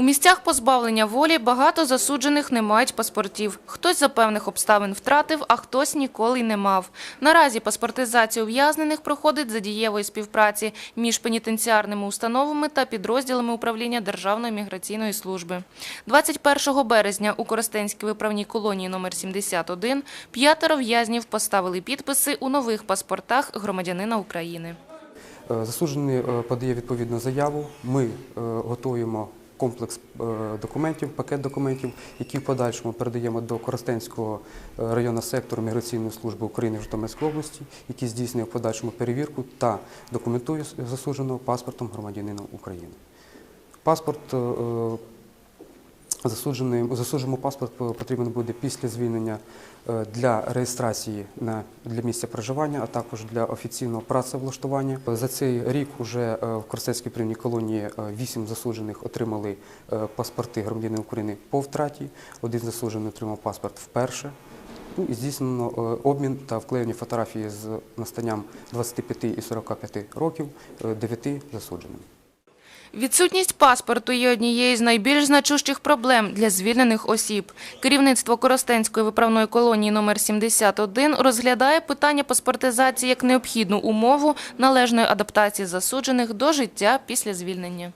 У місцях позбавлення волі багато засуджених не мають паспортів. Хтось за певних обставин втратив, а хтось ніколи й не мав. Наразі паспортизація ув'язнених проходить за дієвої співпраці між пенітенціарними установами та підрозділами управління Державної міграційної служби. 21 березня у Коростенській виправній колонії номер 71 п'ятеро в'язнів поставили підписи у нових паспортах громадянина України. Е, Засуджений е, подає відповідну заяву. Ми е, готуємо комплекс е, документів, пакет документів, які в подальшому передаємо до Коростенського е, районного сектору міграційної служби України в Житомирській області, який здійснює в подальшому перевірку та документує засудженого паспортом громадянина України. Паспорт е, засудженому паспорт потрібен буде після звільнення е, для реєстрації на, для місця проживання, а також для офіційного працевлаштування. За цей рік уже е, в Корсецькій приймній колонії е, вісім засуджених отримали е, паспорти громадянина України по втраті, один засуджений отримав паспорт вперше. Ну, і здійснено е, обмін та вклеєні фотографії з настанням 25 і 45 років е, дев'яти засудженим. Відсутність паспорту є однією з найбільш значущих проблем для звільнених осіб. Керівництво Коростенської виправної колонії номер 71 розглядає питання паспортизації як необхідну умову належної адаптації засуджених до життя після звільнення.